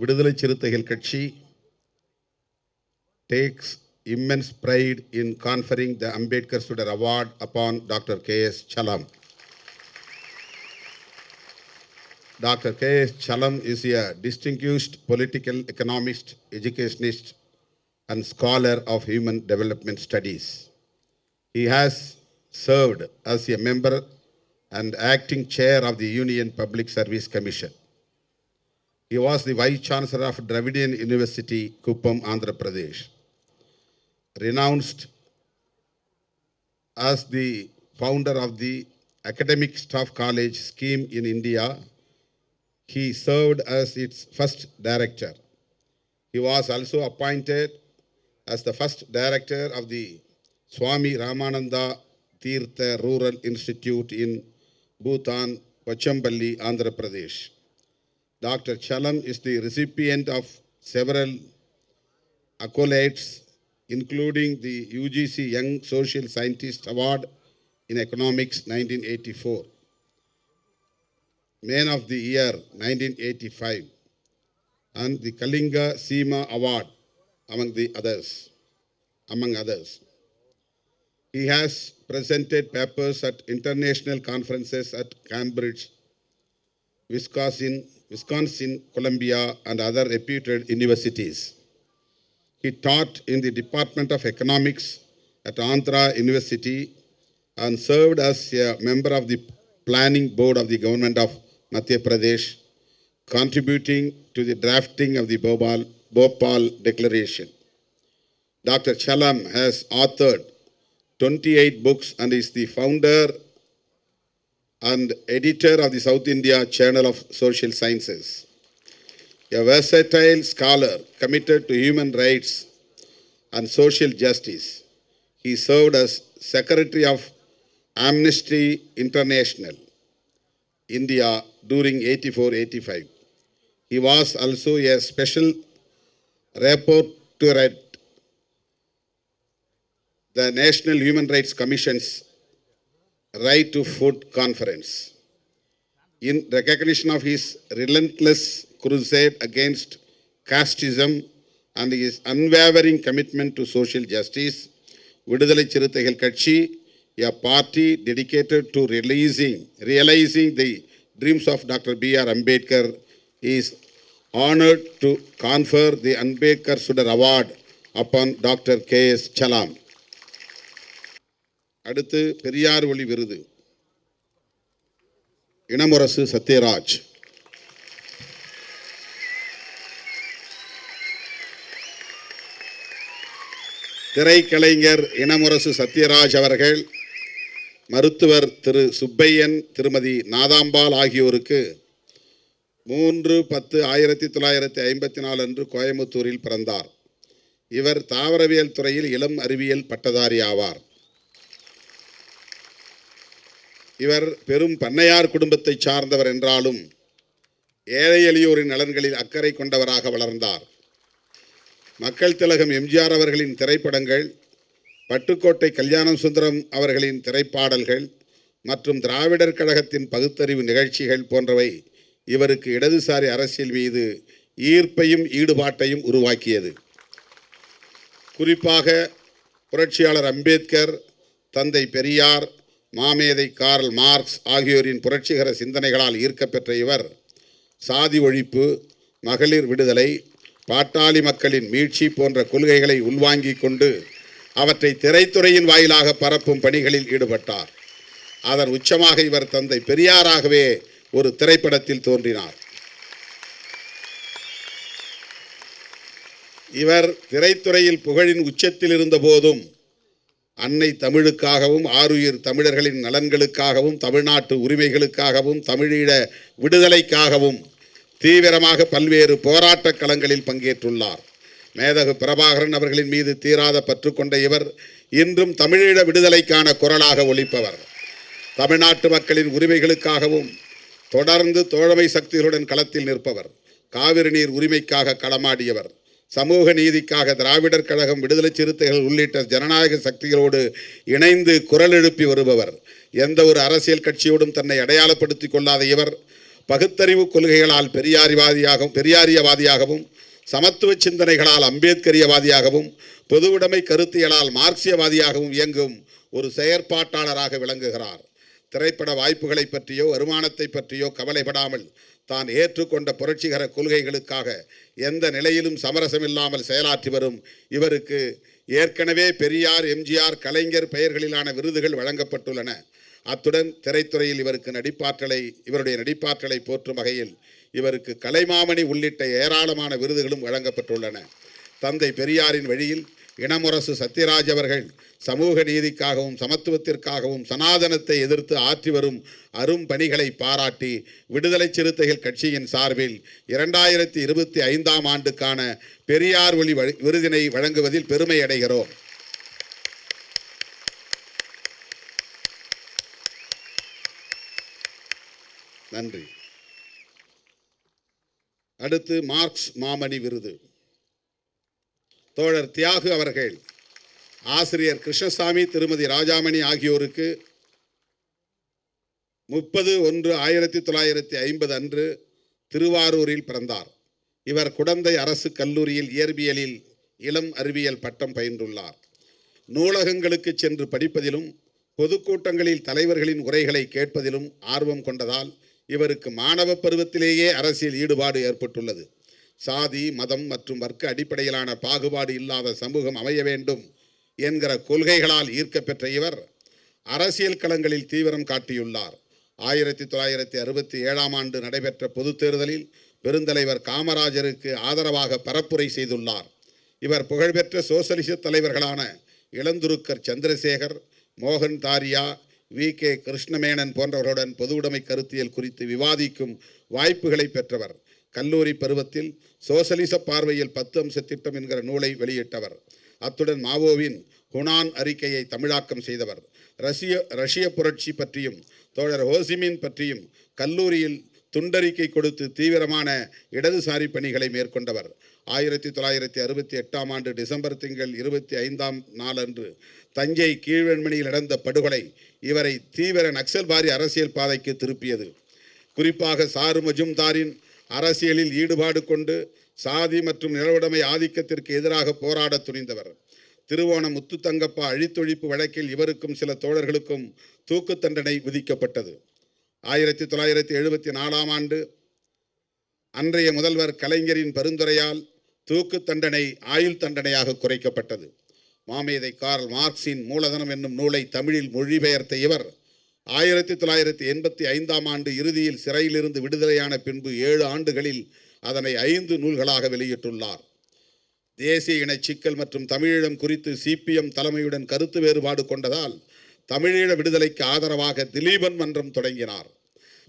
விடுதலை சிறுத்தைகள் கட்சி takes immense pride in conferring the Ambedkar Student Award upon Dr. K.S. Chalam. Dr. K.S. Chalam is a distinguished political economist, educationist, and scholar of human development studies. He has served as a member and acting chair of the Union Public Service Commission. He was the Vice Chancellor of Dravidian University, Kuppam, Andhra Pradesh. Renounced as the founder of the Academic Staff College scheme in India, he served as its first director. He was also appointed as the first director of the Swami Ramananda Tirtha Rural Institute in Bhutan, Pachambali, Andhra Pradesh. Dr. Chalam is the recipient of several accolades, including the UGC Young Social Scientist Award in Economics 1984, Man of the Year 1985, and the Kalinga Seema Award, among the others. Among others. He has presented papers at international conferences at Cambridge, Wisconsin, Wisconsin, Columbia, and other reputed universities. He taught in the Department of Economics at Andhra University and served as a member of the Planning Board of the Government of Madhya Pradesh, contributing to the drafting of the Bhopal, Bhopal Declaration. Dr. Chalam has authored 28 books and is the founder and editor of the South India Journal of Social Sciences. A versatile scholar committed to human rights and social justice, he served as Secretary of Amnesty International, India during 84-85. He was also a special rapporteur at the National Human Rights Commission's Right to Food Conference. In recognition of his relentless crusade against casteism and his unwavering commitment to social justice, விடுதலை சிறுத்தைகள் கட்சி a party dedicated to releasing, realizing the dreams of Dr. B.R. Ambedkar is honored to confer the Ambedkar Sudar Award upon Dr. K.S. Chalam. அடுத்து பெரியார் ஒளி விருது. இளமுரசு சத்யராஜ். திரைக்கலைஞர் இனமுரசு சத்யராஜ் அவர்கள் மருத்துவர் திரு சுப்பையன் திருமதி நாதாம்பாள் ஆகியோருக்கு மூன்று பத்து ஆயிரத்தி தொள்ளாயிரத்தி ஐம்பத்தி நாலு அன்று கோயம்புத்தூரில் பிறந்தார். இவர் தாவரவியல் துறையில் இளம் அறிவியல் பட்டதாரி ஆவார். இவர் பெரும் பண்ணையார் குடும்பத்தை சார்ந்தவர் என்றாலும் ஏழை எளியோரின் நலன்களில் அக்கறை கொண்டவராக வளர்ந்தார். மக்கள் திலகம் எம்ஜிஆர் அவர்களின் திரைப்படங்கள் பட்டுக்கோட்டை கல்யாணம் சுந்தரம் அவர்களின் திரைப்பாடல்கள் மற்றும் திராவிடர் கழகத்தின் பகுத்தறிவு நிகழ்ச்சிகள் போன்றவை இவருக்கு இடதுசாரி அரசியல் மீது ஈர்ப்பையும் ஈடுபாட்டையும் உருவாக்கியது. குறிப்பாக புரட்சியாளர் அம்பேத்கர் தந்தை பெரியார் மாமேதை கார்ல் மார்க்ஸ் ஆகியோரின் புரட்சிகர சிந்தனைகளால் ஈர்க்கப்பெற்ற இவர் சாதி ஒழிப்பு மகளிர் விடுதலை பாட்டாளி மக்களின் மீட்சி போன்ற கொள்கைகளை உள்வாங்கி கொண்டு அவற்றை திரைத்துறையின் வாயிலாக பரப்பும் பணிகளில் ஈடுபட்டார். அதன் உச்சமாக இவர் தந்தை பெரியாராகவே ஒரு திரைப்படத்தில் தோன்றினார். இவர் திரைத்துறையில் புகழின் உச்சத்தில் இருந்த போதும் அன்னை தமிழுக்காகவும் ஆருயிர் தமிழர்களின் நலன்களுக்காகவும் தமிழ்நாட்டு உரிமைகளுக்காகவும் தமிழீழ விடுதலைக்காகவும் தீவிரமாக பல்வேறு போராட்டக் களங்களில் பங்கேற்றுள்ளார். மேதகு பிரபாகரன் அவர்களின் மீது தீராத பற்று கொண்ட இவர் இன்றும் தமிழீழ விடுதலைக்கான குரலாக ஒழிப்பவர் தமிழ்நாட்டு மக்களின் உரிமைகளுக்காகவும் தொடர்ந்து தோழமை சக்திகளுடன் களத்தில் நிற்பவர். காவிரி நீர் உரிமைக்காக களமாடியவர். சமூக நீதிக்காக திராவிடர் கழகம் விடுதலை சிறுத்தைகள் உள்ளிட்ட ஜனநாயக சக்திகளோடு இணைந்து குரல் எழுப்பி வருபவர். எந்த ஒரு அரசியல் கட்சியோடும் தன்னை அடையாளப்படுத்திக் கொள்ளாத இவர் பகுத்தறிவு கொள்கைகளால் பெரியாரிவாதியாகவும் பெரியாரியவாதியாகவும் சமத்துவ சிந்தனைகளால் அம்பேத்கரியவாதியாகவும் பொதுவுடைமை கருத்தியலால் மார்க்சியவாதியாகவும் இயங்கும் ஒரு செயற்பாட்டாளராக விளங்குகிறார். திரைப்பட வாய்ப்புகளை பற்றியோ வருமானத்தை பற்றியோ கவலைப்படாமல் தான் ஏற்றுக்கொண்ட புரட்சிகர கொள்கைகளுக்காக எந்த நிலையிலும் சமரசமில்லாமல் செயலாற்றி வரும் இவருக்கு ஏற்கனவே பெரியார் எம்ஜிஆர் கலைஞர் பெயர்களிலான விருதுகள் வழங்கப்பட்டுள்ளன. அத்துடன் திரைத்துறையில் இவருக்கு நடிப்பாற்றலை இவருடைய நடிப்பாற்றலை போற்றும் வகையில் இவருக்கு கலைமாமணி உள்ளிட்ட ஏராளமான விருதுகளும் வழங்கப்பட்டுள்ளன. தந்தை பெரியாரின் வழியில் இனமுரசு சத்யராஜ் அவர்கள் சமூக நீதிக்காகவும் சமத்துவத்திற்காகவும் சனாதனத்தை எதிர்த்து ஆற்றி வரும் அரும் பணிகளை பாராட்டி விடுதலை சிறுத்தைகள் கட்சியின் சார்பில் இரண்டாயிரத்தி இருபத்தி ஐந்தாம் ஆண்டுக்கான பெரியார் ஒளி வழி- விருதினை வழங்குவதில் பெருமை அடைகிறோம் நன்றி. அடுத்து மார்க்ஸ் மாமணி விருது. தோழர் தியாகு அவர்கள் ஆசிரியர் கிருஷ்ணசாமி திருமதி ராஜாமணி ஆகியோருக்கு முப்பது ஒன்று ஆயிரத்தி தொள்ளாயிரத்தி ஐம்பது அன்று திருவாரூரில் பிறந்தார். இவர் குடந்தை அரசு கல்லூரியில் இயற்பியலில் இளம் அறிவியல் பட்டம் பயின்றுள்ளார். நூலகங்களுக்கு சென்று படிப்பதிலும் பொதுக்கூட்டங்களில் தலைவர்களின் உரைகளை கேட்பதிலும் ஆர்வம் கொண்டதால் இவருக்கு மாணவ பருவத்திலேயே அரசியல் ஈடுபாடு ஏற்பட்டுள்ளது. சாதி மதம் மற்றும் வர்க்க அடிப்படையிலான பாகுபாடு இல்லாத சமூகம் அமைய வேண்டும் என்கிற கொள்கைகளால் ஈர்க்கப்பெற்ற இவர் அரசியல் களங்களில் தீவிரம் காட்டியுள்ளார். ஆயிரத்தி தொள்ளாயிரத்தி அறுபத்தி ஏழாம் ஆண்டு நடைபெற்ற பொதுத் தேர்தலில் பெருந்தலைவர் காமராஜருக்கு ஆதரவாக பரப்புரை செய்துள்ளார். இவர் புகழ்பெற்ற சோசலிச தலைவர்களான இளந்துருக்கர் சந்திரசேகர் மோகன் தாரியா வி. கே. கிருஷ்ணமேனன் போன்றவர்களுடன் பொதுவுடைமை கருத்தியல் குறித்து விவாதிக்கும் வாய்ப்புகளை பெற்றவர். கல்லூரி பருவத்தில் சோசலிச பார்வையில் பத்து அம்ச திட்டம் என்கிற நூலை வெளியிட்டவர். அத்துடன் மாவோவின் ஹுனான் அறிக்கையை தமிழாக்கம் செய்தவர். ரஷ்ய ரஷ்ய புரட்சி பற்றியும் தோழர் ஹோசிமின் பற்றியும் கல்லூரியில் துண்டறிக்கை கொடுத்து தீவிரமான இடதுசாரி பணிகளை மேற்கொண்டவர். ஆயிரத்தி தொள்ளாயிரத்தி அறுபத்தி எட்டாம் ஆண்டு டிசம்பர் திங்கள் இருபத்தி ஐந்தாம் நாளன்று தஞ்சை கீழ்வெண்மணியில் நடந்த படுகொலை இவரை தீவிர நக்சல்வாரி அரசியல் பாதைக்கு திருப்பியது. குறிப்பாக சாரு மஜும்தாரின் அரசியலில் ஈடுபாடு கொண்டு சாதி மற்றும் நிலவுடைமை ஆதிக்கத்திற்கு எதிராக போராடத் துணிந்தவர். திருவோணம் முத்துத்தங்கப்பா அழித்தொழிப்பு வழக்கில் இவருக்கும் சில தோழர்களுக்கும் தூக்கு தண்டனை விதிக்கப்பட்டது. ஆயிரத்தி தொள்ளாயிரத்தி எழுபத்தி நாலாம் ஆண்டு அன்றைய முதல்வர் கலைஞரின் பரிந்துரையால் தூக்கு தண்டனை ஆயுள் தண்டனையாக குறைக்கப்பட்டது. மாமேதை கார்ல் மார்க்சின் மூலதனம் என்னும் நூலை தமிழில் மொழிபெயர்த்த இவர் ஆயிரத்தி தொள்ளாயிரத்தி எண்பத்தி ஐந்தாம் ஆண்டு இறுதியில் சிறையிலிருந்து விடுதலையான பின்பு ஏழு ஆண்டுகளில் அதனை ஐந்து நூல்களாக வெளியிட்டுள்ளார். தேசிய இன சிக்கல் மற்றும் தமிழீழம் குறித்து சிபிஎம் தலைமையுடன் கருத்து வேறுபாடு கொண்டதால் தமிழீழ விடுதலைக்கு ஆதரவாக திலீபன் மன்றம் தொடங்கினார்.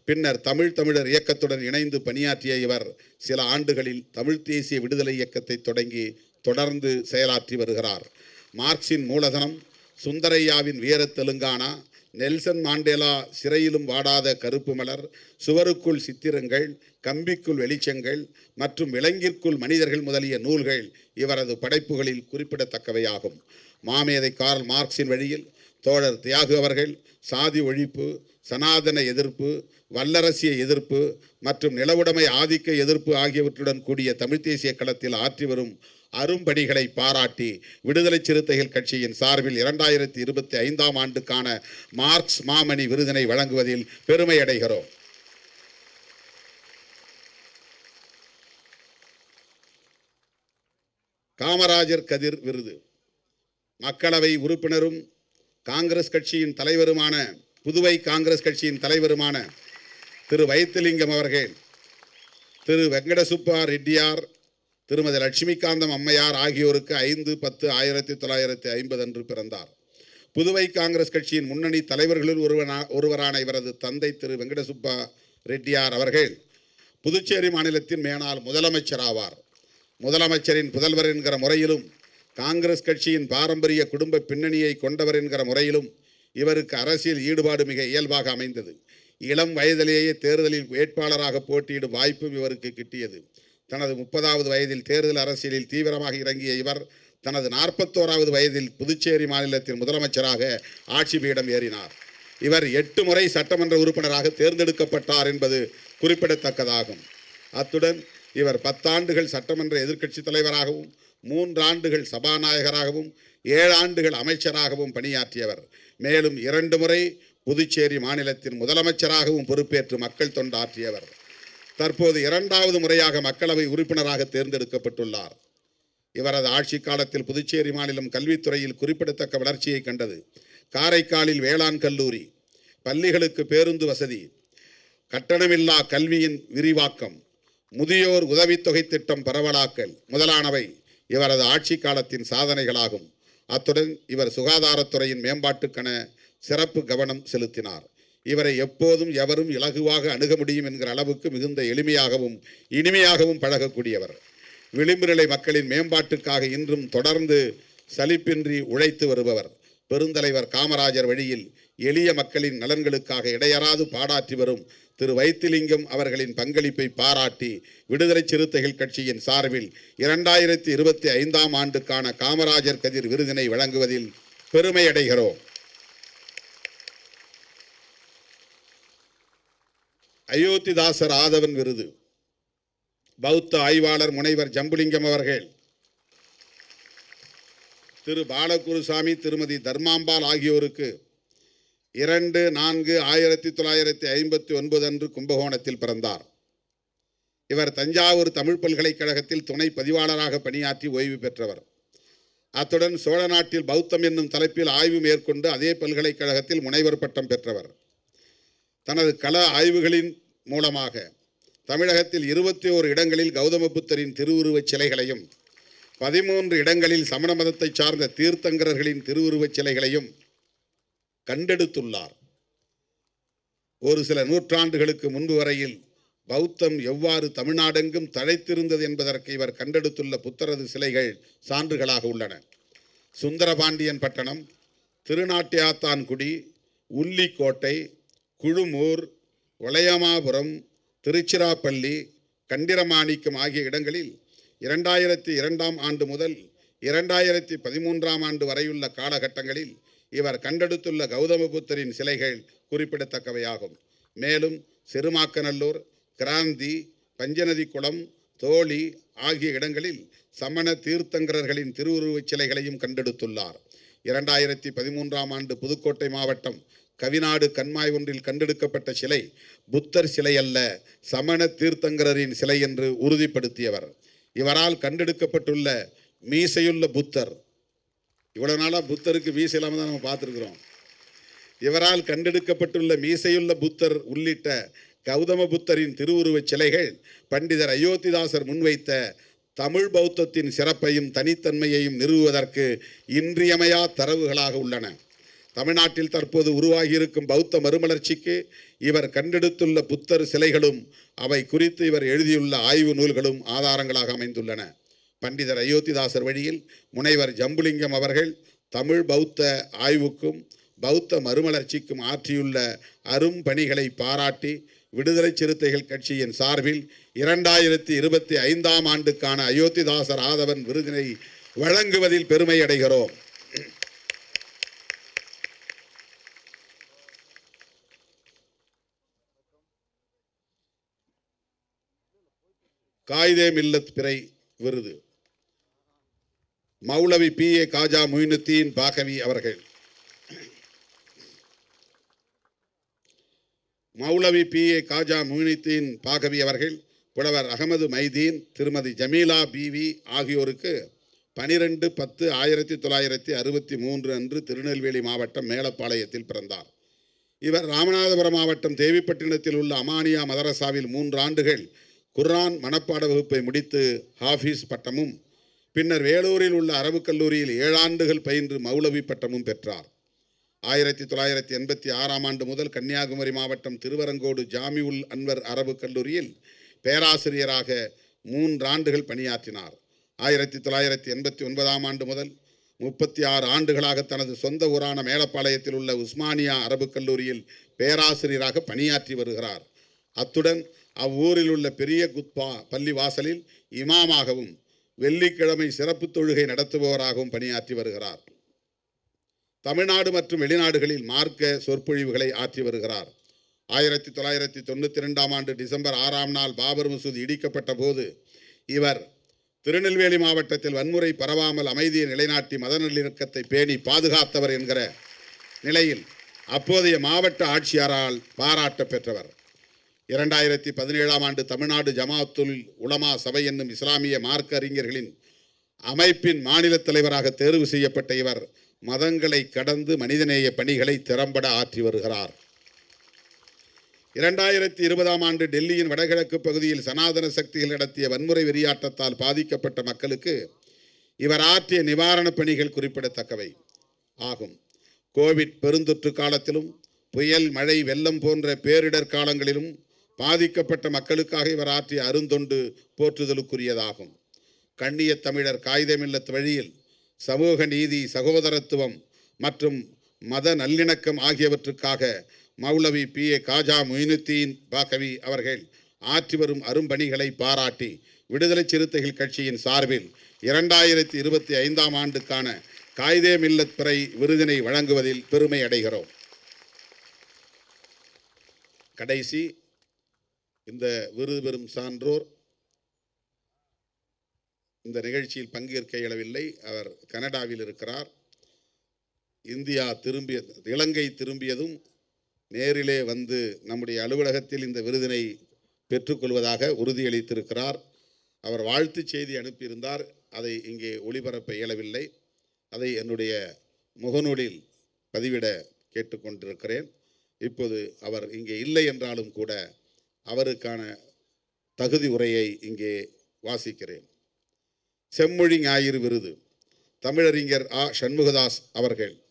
பின்னர் தமிழ் தமிழர் இயக்கத்துடன் இணைந்து பணியாற்றிய இவர் சில ஆண்டுகளில் தமிழ் தேசிய விடுதலை இயக்கத்தை தொடங்கி தொடர்ந்து செயலாற்றி வருகிறார். மார்க்சின் மூலதனம் சுந்தரையாவின் வீர தெலுங்கானா நெல்சன் மாண்டேலா சிறையிலும் வாடாத கருப்பு மலர் சுவருக்குள் சித்திரங்கள் கம்பிக்குள் வெளிச்சங்கள் மற்றும் விலங்கிற்குள் மனிதர்கள் முதலிய நூல்கள் இவரது படைப்புகளில் குறிப்பிடத்தக்கவையாகும். மாமேதை கார்ல் மார்க்சின் வழியில் தோழர் தியாகு அவர்கள் சாதி ஒழிப்பு சனாதன எதிர்ப்பு வல்லரசிய எதிர்ப்பு மற்றும் நிலவுடைமை ஆதிக்க எதிர்ப்பு ஆகியவற்றுடன் கூடிய தமிழ்த் தேசிய களத்தில் ஆற்றி வரும் அரும்பணிகளை பாராட்டி விடுதலை சிறுத்தைகள் கட்சியின் சார்பில் இரண்டாயிரத்தி இருபத்தி ஐந்தாம் ஆண்டுக்கான மார்க்ஸ் மாமணி விருதினை வழங்குவதில் பெருமை அடைகிறோம். காமராஜர் கதிர் விருது. மக்களவை உறுப்பினரும் காங்கிரஸ் கட்சியின் தலைவருமான புதுவை காங்கிரஸ் கட்சியின் தலைவருமான திரு வைத்திலிங்கம் அவர்கள் திரு வெங்கடசுப்பா ரெட்டியார் திருமதி லட்சுமிகாந்தம் அம்மையார் ஆகியோருக்கு ஐந்து பத்து ஆயிரத்தி தொள்ளாயிரத்தி ஐம்பது அன்று பிறந்தார். புதுவை காங்கிரஸ் கட்சியின் முன்னணி தலைவர்களில் ஒருவனா ஒருவரான இவரது தந்தை திரு வெங்கடசுப்பா ரெட்டியார் அவர்கள் புதுச்சேரி மாநிலத்தின் மேனால் முதலமைச்சர் ஆவார். முதலமைச்சரின் புதல்வர் என்கிற முறையிலும் காங்கிரஸ் கட்சியின் பாரம்பரிய குடும்ப பின்னணியை கொண்டவர் என்கிற முறையிலும் இவருக்கு அரசியல் ஈடுபாடு மிக இயல்பாக அமைந்தது. இளம் வயதிலேயே தேர்தலில் வேட்பாளராக போட்டியிடும் வாய்ப்பும் இவருக்கு கிட்டியது. தனது முப்பதாவது வயதில் தேர்தல் அரசியலில் தீவிரமாக இறங்கிய இவர் தனது நாற்பத்தோராவது வயதில் புதுச்சேரி மாநிலத்தின் முதலமைச்சராக ஆட்சி பீடம் ஏறினார். இவர் எட்டு முறை சட்டமன்ற உறுப்பினராக தேர்ந்தெடுக்கப்பட்டார் என்பது குறிப்பிடத்தக்கதாகும். அத்துடன் இவர் பத்தாண்டுகள் சட்டமன்ற எதிர்க்கட்சி தலைவராகவும் மூன்றாண்டுகள் சபாநாயகராகவும் ஏழாண்டுகள் அமைச்சராகவும் பணியாற்றியவர். மேலும் இரண்டு முறை புதுச்சேரி மாநிலத்தின் முதலமைச்சராகவும் பொறுப்பேற்று மக்கள் தொண்டாற்றியவர். தற்போது இரண்டாவது முறையாக மக்களவை உறுப்பினராக தேர்ந்தெடுக்கப்பட்டுள்ளார். இவரது ஆட்சி காலத்தில் புதுச்சேரி மாநிலம் கல்வித்துறையில் குறிப்பிடத்தக்க வளர்ச்சியை கண்டது. காரைக்காலில் வேளாண் கல்லூரி பள்ளிகளுக்கு பேருந்து வசதி கட்டணமில்லா கல்வியின் விரிவாக்கம் முதியோர் உதவித்தொகை திட்டம் பரவலாக்கல் முதலானவை இவரது ஆட்சி காலத்தின் சாதனைகளாகும். அத்துடன் இவர் சுகாதாரத்துறையின் மேம்பாட்டுக்கென சிறப்பு கவனம் செலுத்தினார். இவரை எப்போதும் எவரும் இலகுவாக அணுக முடியும் என்கிற அளவுக்கு மிகுந்த எளிமையாகவும் இனிமையாகவும் பழகக்கூடியவர். விளிம்பு நிலை மக்களின் மேம்பாட்டுக்காக இன்றும் தொடர்ந்து சலிப்பின்றி உழைத்து வருபவர். பெருந்தலைவர் காமராஜர் வழியில் எளிய மக்களின் நலன்களுக்காக இடையறாது பாடாற்றி வரும் திரு வைத்திலிங்கம் அவர்களின் பங்களிப்பை பாராட்டி விடுதலை சிறுத்தைகள் கட்சியின் சார்பில் இரண்டாயிரத்தி இருபத்தி ஐந்தாம் ஆண்டுக்கான காமராஜர் கதிர் விருதினை வழங்குவதில் பெருமை அயோத்திதாசர் ஆதவன் விருது. பௌத்த ஆய்வாளர் முனைவர் ஜம்புலிங்கம் அவர்கள். திரு பாலகுருசாமி திருமதி தர்மாம்பாள் ஆகியோருக்கு இரண்டு நான்கு ஆயிரத்தி தொள்ளாயிரத்தி ஐம்பத்தி ஒன்பது அன்று கும்பகோணத்தில் பிறந்தார். இவர் தஞ்சாவூர் தமிழ் பல்கலைக்கழகத்தில் துணை பதிவாளராக பணியாற்றி ஓய்வு பெற்றவர். அத்துடன் சோழ நாட்டில் பௌத்தம் என்னும் தலைப்பில் ஆய்வு மேற்கொண்டு அதே பல்கலைக்கழகத்தில் முனைவர் பட்டம் பெற்றவர். தனது கள ஆய்வுகளின் மூலமாக தமிழகத்தில் இருபத்தி ஓரு இடங்களில் கௌதம புத்தரின் திருவுருவச் சிலைகளையும் பதிமூன்று இடங்களில் சமண மதத்தைச் சார்ந்த தீர்த்தங்கரர்களின் திருவுருவச் சிலைகளையும் கண்டெடுத்துள்ளார். ஒரு சில நூற்றாண்டுகளுக்கு முன்பு வரையில் பௌத்தம் எவ்வாறு தமிழ்நாடெங்கும் தழைத்திருந்தது என்பதற்கு இவர் கண்டெடுத்துள்ள புத்தரது சிலைகள் சான்றுகளாக உள்ளன. சுந்தரபாண்டியன் பட்டணம் திருநாட்டியாத்தான்குடி உள்ளிக்கோட்டை குழுமூர் வளையமாபுரம் திருச்சிராப்பள்ளி கண்டிரமாணிக்கம் ஆகிய இடங்களில் இரண்டாயிரத்தி இரண்டாம் ஆண்டு முதல் இரண்டாயிரத்தி பதிமூன்றாம் ஆண்டு வரையுள்ள காலகட்டங்களில் இவர் கண்டெடுத்துள்ள கௌதம புத்தரின் சிலைகள் குறிப்பிடத்தக்கவையாகும். மேலும் சிறுமாக்கநல்லூர் கிராந்தி பஞ்சநதி குளம் தோழி ஆகிய இடங்களில் சமண தீர்த்தங்கரர்களின் திருவுருவச் சிலைகளையும் கண்டெடுத்துள்ளார். இரண்டாயிரத்தி பதிமூன்றாம் ஆண்டு புதுக்கோட்டை மாவட்டம் கவிநாடு கண்மாய் ஒன்றில் கண்டெடுக்கப்பட்ட சிலை புத்தர் சிலை அல்ல சமண தீர்த்தங்கரரின் சிலை என்று உறுதிப்படுத்தியவர். இவரால் கண்டெடுக்கப்பட்டுள்ள மீசையுள்ள புத்தர். இவ்வளோ நாளாக புத்தருக்கு மீசை இல்லாமல் தான் நம்ம பார்த்துருக்குறோம். இவரால் கண்டெடுக்கப்பட்டுள்ள மீசையுள்ள புத்தர் உள்ளிட்ட கௌதம புத்தரின் திருவுருவச் சிலைகள் பண்டிதர் அயோத்திதாசர் முன்வைத்த தமிழ் பௌத்தத்தின் சிறப்பையும் தனித்தன்மையையும் நிறுவுவதற்கு இன்றியமையா தரவுகளாக உள்ளன. தமிழ்நாட்டில் தற்போது உருவாகியிருக்கும் பௌத்த மறுமலர்ச்சிக்கு இவர் கண்டெடுத்துள்ள புத்தர் சிலைகளும் அவை குறித்து இவர் எழுதியுள்ள ஆய்வு நூல்களும் ஆதாரங்களாக அமைந்துள்ளன. பண்டிதர் அயோத்திதாசர் வழியில் முனைவர் ஜம்புலிங்கம் அவர்கள் தமிழ் பௌத்த ஆய்வுக்கும் பௌத்த மறுமலர்ச்சிக்கும் ஆற்றியுள்ள அரும் பணிகளை பாராட்டி விடுதலை சிறுத்தைகள் கட்சியின் சார்பில் இரண்டாயிரத்தி இருபத்தி ஐந்தாம் ஆண்டுக்கான அயோத்திதாசர் ஆதவன் விருதினை வழங்குவதில் பெருமை அடைகிறோம். காயிதே மில்லத் பிறை விருது. மௌலவி பி. ஏ. காஜா மொயினுத்தீன் பாகவி அவர்கள். மௌலவி பி. ஏ. காஜா மொயினுத்தீன் பாகவி அவர்கள் புலவர் அகமது மைதீன் திருமதி ஜமீலா பிவி ஆகியோருக்கு பனிரெண்டு பத்து ஆயிரத்தி தொள்ளாயிரத்தி அறுபத்தி மூன்று அன்று திருநெல்வேலி மாவட்டம் மேலப்பாளையத்தில் பிறந்தார். இவர் ராமநாதபுரம் மாவட்டம் தேவிப்பட்டினத்தில் உள்ள அமானியா மதரசாவில் மூன்று ஆண்டுகள் குர்ஆன் மனப்பாட வகுப்பை முடித்து ஹாஃபீஸ் பட்டமும் பின்னர் வேலூரில் உள்ள அரபு கல்லூரியில் ஏழாண்டுகள் பயின்று மௌலவி பட்டமும் பெற்றார். ஆயிரத்தி தொள்ளாயிரத்தி எண்பத்தி ஆறாம் ஆண்டு முதல் கன்னியாகுமரி மாவட்டம் திருவரங்கோடு ஜாமியுல் அன்வர் அரபு கல்லூரியில் பேராசிரியராக மூன்றாண்டுகள் பணியாற்றினார். ஆயிரத்தி தொள்ளாயிரத்தி எண்பத்தி ஒன்பதாம் ஆண்டு முதல் முப்பத்தி ஆறு ஆண்டுகளாக தனது சொந்த ஊரான மேலப்பாளையத்தில் உள்ள உஸ்மானியா அரபுக் கல்லூரியில் பேராசிரியராக பணியாற்றி வருகிறார். அத்துடன் அவ்வூரில் உள்ள பெரிய குத்பா பள்ளி வாசலில் இமாமாகவும் வெள்ளிக்கிழமை சிறப்பு தொழுகை நடத்துபவராகவும் பணியாற்றி வருகிறார். தமிழ்நாடு மற்றும் வெளிநாடுகளில் மார்க்க சொற்பொழிவுகளை ஆற்றி வருகிறார். ஆயிரத்தி தொள்ளாயிரத்தி தொண்ணூற்றி ரெண்டாம் ஆண்டு டிசம்பர் ஆறாம் நாள் பாபர் மசூதி இடிக்கப்பட்ட போது இவர் திருநெல்வேலி மாவட்டத்தில் வன்முறை பரவாமல் அமைதியை நிலைநாட்டி மத நல்லிணக்கத்தை பேணி பாதுகாத்தவர் என்கிற நிலையில் அப்போதைய மாவட்ட ஆட்சியாரால் பாராட்ட பெற்றவர். இரண்டாயிரத்தி பதினேழாம் ஆண்டு தமிழ்நாடு ஜமாத்துல் உலமா சபை என்னும் இஸ்லாமிய மார்க்க அறிஞர்களின் அமைப்பின் மாநில தலைவராக தேர்வு செய்யப்பட்ட இவர் மதங்களை கடந்து மனிதநேய பணிகளை திறம்பட ஆற்றி வருகிறார். இரண்டாயிரத்தி இருபதாம் ஆண்டு டெல்லியின் வடகிழக்கு பகுதியில் சனாதன சக்திகள் நடத்திய வன்முறை வெறியாட்டத்தால் பாதிக்கப்பட்ட மக்களுக்கு இவர் ஆற்றிய நிவாரணப் பணிகள் குறிப்பிடத்தக்கவை. ஆகும். கோவிட் பெருந்தொற்று காலத்திலும் புயல் மழை வெள்ளம் போன்ற பேரிடர் காலங்களிலும் பாதிக்கப்பட்ட மக்களுக்காக இவர் ஆற்றிய அருந்தொண்டு போற்றுதலுக்குரியதாகும். கண்ணிய தமிழர் காகிதமில்லத் வழியில் சமூக நீதி சகோதரத்துவம் மற்றும் மத நல்லிணக்கம் ஆகியவற்றுக்காக மௌலவி பி. ஏ. காஜா மொயினுத்தீன் பாகவி அவர்கள் ஆற்றி வரும் அரும்பணிகளை பாராட்டி விடுதலை சிறுத்தைகள் கட்சியின் சார்பில் இரண்டாயிரத்தி இருபத்தி ஐந்தாம் ஆண்டுக்கான காயிதே மில்லத் பிறை விருதினை வழங்குவதில் பெருமை அடைகிறோம். கடைசி இந்த விருது பெறும் சான்றோர் இந்த நிகழ்ச்சியில் பங்கேற்க இயலவில்லை. அவர் கனடாவில் இருக்கிறார். இந்தியா திரும்பிய இலங்கை திரும்பியதும் நேரிலே வந்து நம்முடைய அலுவலகத்தில் இந்த விருதினை பெற்றுக்கொள்வதாக உறுதியளித்திருக்கிறார். அவர் வாழ்த்துச் செய்தி அனுப்பியிருந்தார். அதை இங்கே ஒளிபரப்ப இயலவில்லை. அதை என்னுடைய முகநூலில் பதிவிட கேட்டுக்கொண்டிருக்கிறேன். இப்போது அவர் இங்கே இல்லை என்றாலும் கூட அவருக்கான தகுதி உரையை இங்கே வாசிக்கிறேன். செம்மொழி ஞாயிறு விருது. தமிழறிஞர் ஆ. சண்முகதாஸ் அவர்கள்.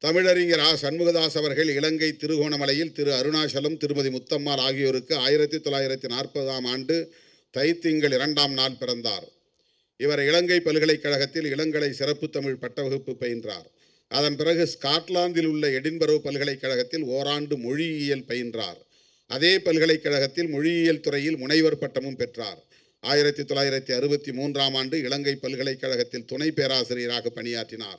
தமிழறிஞர் ஆ. சண்முகதாஸ் அவர்கள் இலங்கை திருகோணமலையில் திரு அருணாச்சலம் திருமதி முத்தம்மாள் ஆகியோருக்கு ஆயிரத்தி தொள்ளாயிரத்தி நாற்பதாம் ஆண்டு தைத்திங்கள் இரண்டாம் நாள் பிறந்தார். இவர் இலங்கை பல்கலைக்கழகத்தில் இளங்கலை சிறப்பு தமிழ் பட்டவகுப்பு பயின்றார். அதன் பிறகு ஸ்காட்லாந்தில் உள்ள எடின்பரோ பல்கலைக்கழகத்தில் ஓராண்டு மொழியியல் பயின்றார். அதே பல்கலைக்கழகத்தில் மொழியியல் துறையில் முனைவர் பட்டமும் பெற்றார். ஆயிரத்தி தொள்ளாயிரத்தி அறுபத்தி மூன்றாம் ஆண்டு இலங்கை பல்கலைக்கழகத்தில் துணை பேராசிரியராக பணியாற்றினார்.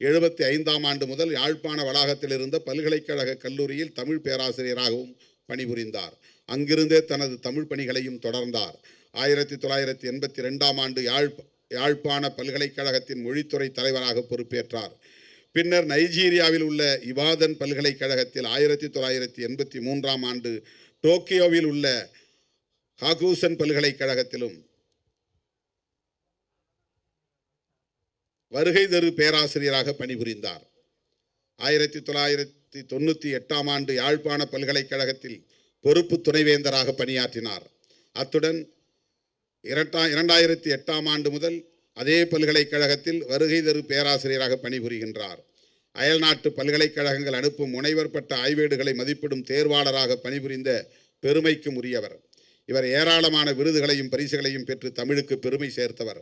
எழுபத்தி ஐந்தாம் ஆண்டு முதல் யாழ்ப்பாண வளாகத்தில் இருந்த பல்கலைக்கழக கல்லூரியில் தமிழ் பேராசிரியராகவும் பணிபுரிந்தார். அங்கிருந்தே தனது தமிழ் பணிகளையும் தொடர்ந்தார். ஆயிரத்தி தொள்ளாயிரத்தி எண்பத்தி ரெண்டாம் ஆண்டு யாழ் யாழ்ப்பாண பல்கலைக்கழகத்தின் மொழித்துறை தலைவராக பொறுப்பேற்றார். பின்னர் நைஜீரியாவில் உள்ள இவாதன் பல்கலைக்கழகத்தில் ஆயிரத்தி தொள்ளாயிரத்தி எண்பத்தி மூன்றாம் ஆண்டு டோக்கியோவில் உள்ள ஹாகூசன் பல்கலைக்கழகத்திலும் வருகை தரு பேராசிரியராக பணிபுரிந்தார். ஆயிரத்தி தொள்ளாயிரத்தி தொண்ணூற்றி எட்டாம் ஆண்டு யாழ்ப்பாண பல்கலைக்கழகத்தில் பொறுப்பு துணைவேந்தராக பணியாற்றினார். அத்துடன் இரட்டா இரண்டாயிரத்தி எட்டாம் ஆண்டு முதல் அதே பல்கலைக்கழகத்தில் வருகை தரு பேராசிரியராக பணிபுரிகின்றார். அயல்நாட்டு பல்கலைக்கழகங்கள் அனுப்பும் முனைவர் பட்ட ஆய்வேடுகளை மதிப்பிடும் தேர்வாளராக பணிபுரிந்த பெருமைக்கும் உரியவர். இவர் ஏராளமான விருதுகளையும் பரிசுகளையும் பெற்று தமிழுக்கு பெருமை சேர்த்தவர்.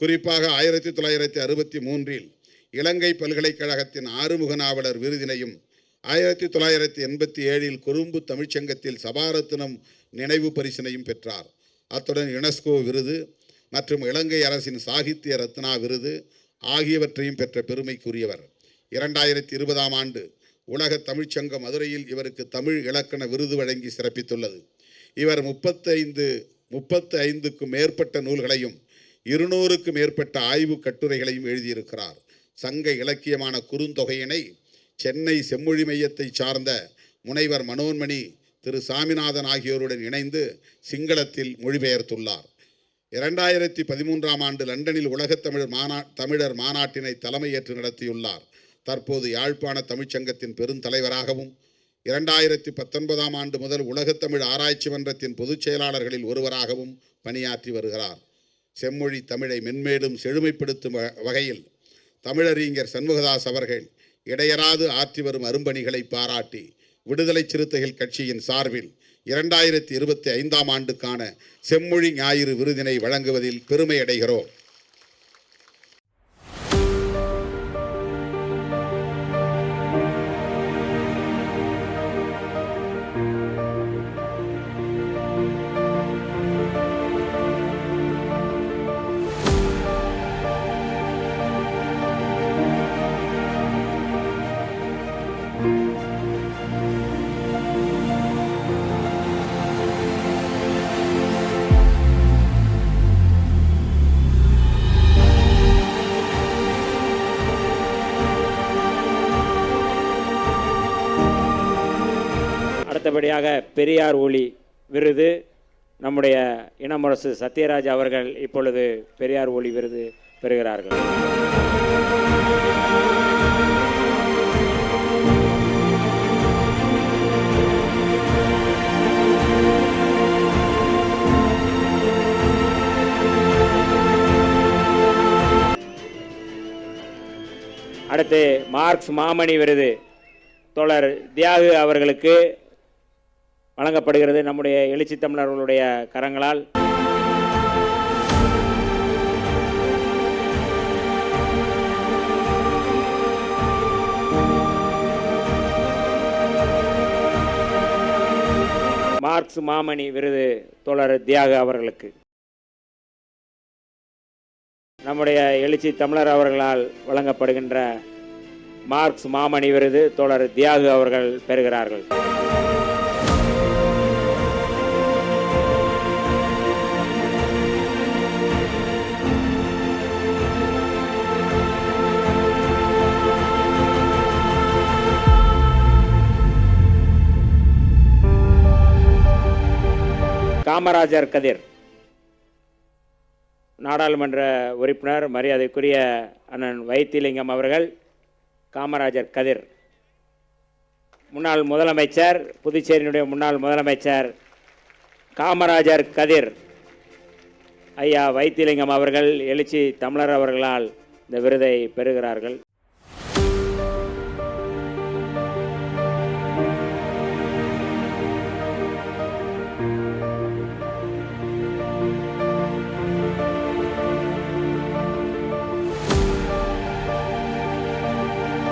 குறிப்பாக ஆயிரத்தி தொள்ளாயிரத்தி அறுபத்தி மூன்றில் இலங்கை பல்கலைக்கழகத்தின் ஆறுமுக நாவலர் விருதினையும் ஆயிரத்தி தொள்ளாயிரத்தி எண்பத்தி ஏழில் கொழும்பு தமிழ்ச்சங்கத்தில் சபாரத்தினம் நினைவு பரிசினையும் பெற்றார். அத்துடன் யுனெஸ்கோ விருது மற்றும் இலங்கை அரசின் சாகித்ய ரத்னா விருது ஆகியவற்றையும் பெற்ற பெருமைக்குரியவர். இரண்டாயிரத்தி இருபதாம் ஆண்டு உலக தமிழ்ச்சங்க மதுரையில் இவருக்கு தமிழ் இலக்கண விருது வழங்கி சிறப்பித்துள்ளது. இவர் முப்பத்தைந்து முப்பத்து ஐந்துக்கும் மேற்பட்ட நூல்களையும் இருநூறுக்கும் மேற்பட்ட ஆய்வு கட்டுரைகளையும் எழுதியிருக்கிறார். சங்க இலக்கியமான குறுந்தொகையினை சென்னை செம்மொழி மையத்தை சார்ந்த முனைவர் மனோன்மணி திரு சாமிநாதன் ஆகியோருடன் இணைந்து சிங்களத்தில் மொழிபெயர்த்துள்ளார். இரண்டாயிரத்தி பதிமூன்றாம் ஆண்டு லண்டனில் உலகத் தமிழர் மாநா தமிழர் மாநாட்டினை தலைமையேற்று நடத்தியுள்ளார். தற்போது யாழ்ப்பாண தமிழ்ச்சங்கத்தின் பெருந்தலைவராகவும் இரண்டாயிரத்தி பத்தொன்பதாம் ஆண்டு முதல் உலகத்தமிழ் ஆராய்ச்சி மன்றத்தின் பொதுச் செயலாளர்களில் ஒருவராகவும் பணியாற்றி வருகிறார். செம்மொழி தமிழை மென்மேலும் செழுமைப்படுத்தும் வ- வகையில் தமிழறிஞர் சண்முகதாஸ் அவர்கள் இடையராது ஆற்றி வரும் அரும்பணிகளை பாராட்டி விடுதலை சிறுத்தைகள் கட்சியின் சார்பில் இரண்டாயிரத்தி இருபத்தி ஐந்தாம் ஆண்டுக்கான செம்மொழி ஞாயிறு விருதினை வழங்குவதில் பெருமை அடைகிறோம் பெரியார் ஒளி விருது. நம்முடைய இனமரசு சத்யராஜ் அவர்கள் இப்பொழுது பெரியார் ஒளி விருது பெறுகிறார்கள். அடுத்து மார்க்ஸ் மாமணி விருது. தோழர் தியாகு அவர்களுக்கு வழங்கப்படுகிறது நம்முடைய எழுச்சி தமிழர்களுடைய கரங்களால். மார்க்ஸ் மாமணி விருது தோழர் தியாகு அவர்களுக்கு. நம்முடைய எழுச்சி தமிழர் அவர்களால் வழங்கப்படுகின்ற மார்க்ஸ் மாமணி விருது தோழர் தியாகு அவர்கள் பெறுகிறார்கள். காமராஜர் கதிர். நாடாளுமன்ற உறுப்பினர் மரியாதைக்குரிய அண்ணன் வைத்திலிங்கம் அவர்கள் காமராஜர் கதிர். முன்னாள் முதலமைச்சர் புதுச்சேரியினுடைய முன்னாள் முதலமைச்சர் காமராஜர் கதிர். ஐயா வைத்திலிங்கம் அவர்கள் எழுச்சி தமிழர் அவர்களால் இந்த விருதை பெறுகிறார்கள்.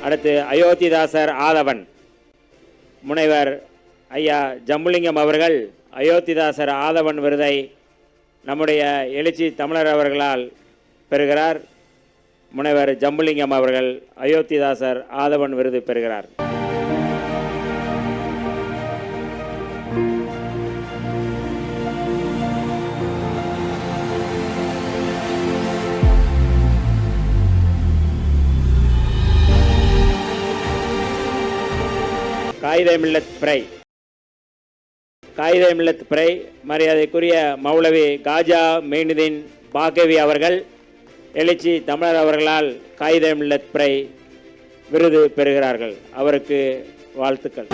அடுத்து அயோத்திதாசர் ஆதவன். முனைவர் ஐயா ஜம்புலிங்கம் அவர்கள் அயோத்திதாசர் ஆதவன் விருதை நம்முடைய எழுச்சி தமிழர் அவர்களால் பெறுகிறார். முனைவர் ஜம்புலிங்கம் அவர்கள் அயோத்திதாசர் ஆதவன் விருது பெறுகிறார். காயிதே மில்லத் பிரை காகித மில்லத் பிரை மரியாதைக்குரிய மௌலவி காஜா மெய்னுதீன் பாகவி அவர்கள் எழுச்சி தமிழர் அவர்களால் காகித மில்லத் பிரை விருது பெறுகிறார்கள். அவருக்கு வாழ்த்துக்கள்.